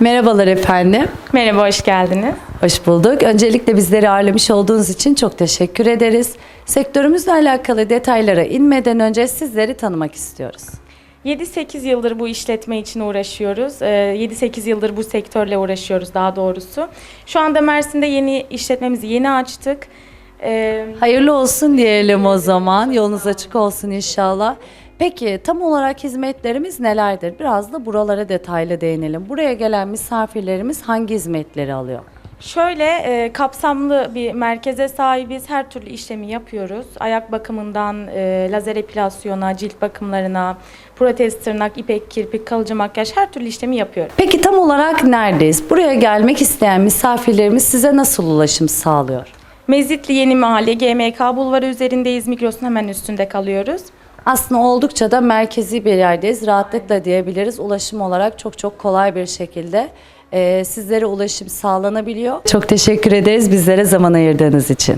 Merhabalar efendim. Merhaba, hoş geldiniz. Hoş bulduk. Öncelikle bizleri ağırlamış olduğunuz için çok teşekkür ederiz. Sektörümüzle alakalı detaylara inmeden önce sizleri tanımak istiyoruz. 7-8 yıldır bu işletme için uğraşıyoruz. Ee, 7-8 yıldır bu sektörle uğraşıyoruz daha doğrusu. Şu anda Mersin'de yeni işletmemizi yeni açtık. Ee, Hayırlı olsun diyelim o zaman. Yolunuz açık olsun inşallah. Peki tam olarak hizmetlerimiz nelerdir? Biraz da buralara detaylı değinelim. Buraya gelen misafirlerimiz hangi hizmetleri alıyor? Şöyle e, kapsamlı bir merkeze sahibiz. Her türlü işlemi yapıyoruz. Ayak bakımından e, lazer epilasyona, cilt bakımlarına, protez tırnak, ipek kirpik, kalıcı makyaj her türlü işlemi yapıyoruz. Peki tam olarak neredeyiz? Buraya gelmek isteyen misafirlerimiz size nasıl ulaşım sağlıyor? Mezitli Yeni Mahalle GMK Bulvarı üzerindeyiz. Migros'un hemen üstünde kalıyoruz. Aslında oldukça da merkezi bir yerdeyiz. Rahatlıkla diyebiliriz. Ulaşım olarak çok çok kolay bir şekilde sizlere ulaşım sağlanabiliyor. Çok teşekkür ederiz bizlere zaman ayırdığınız için.